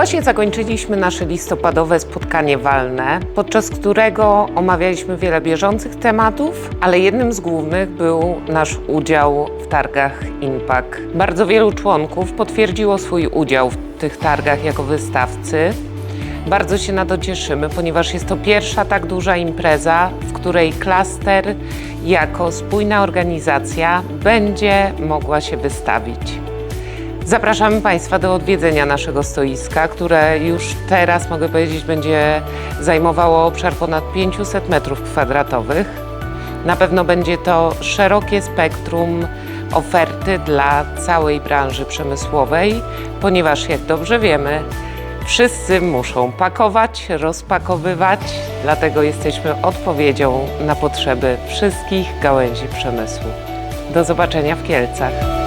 Właśnie zakończyliśmy nasze listopadowe spotkanie walne, podczas którego omawialiśmy wiele bieżących tematów, ale jednym z głównych był nasz udział w targach INPAK. Bardzo wielu członków potwierdziło swój udział w tych targach jako wystawcy. Bardzo się na to cieszymy, ponieważ jest to pierwsza tak duża impreza, w której klaster jako spójna organizacja będzie mogła się wystawić. Zapraszamy Państwa do odwiedzenia naszego stoiska, które już teraz, mogę powiedzieć, będzie zajmowało obszar ponad 500 metrów kwadratowych. Na pewno będzie to szerokie spektrum oferty dla całej branży przemysłowej, ponieważ jak dobrze wiemy, wszyscy muszą pakować, rozpakowywać, dlatego jesteśmy odpowiedzią na potrzeby wszystkich gałęzi przemysłu. Do zobaczenia w Kielcach.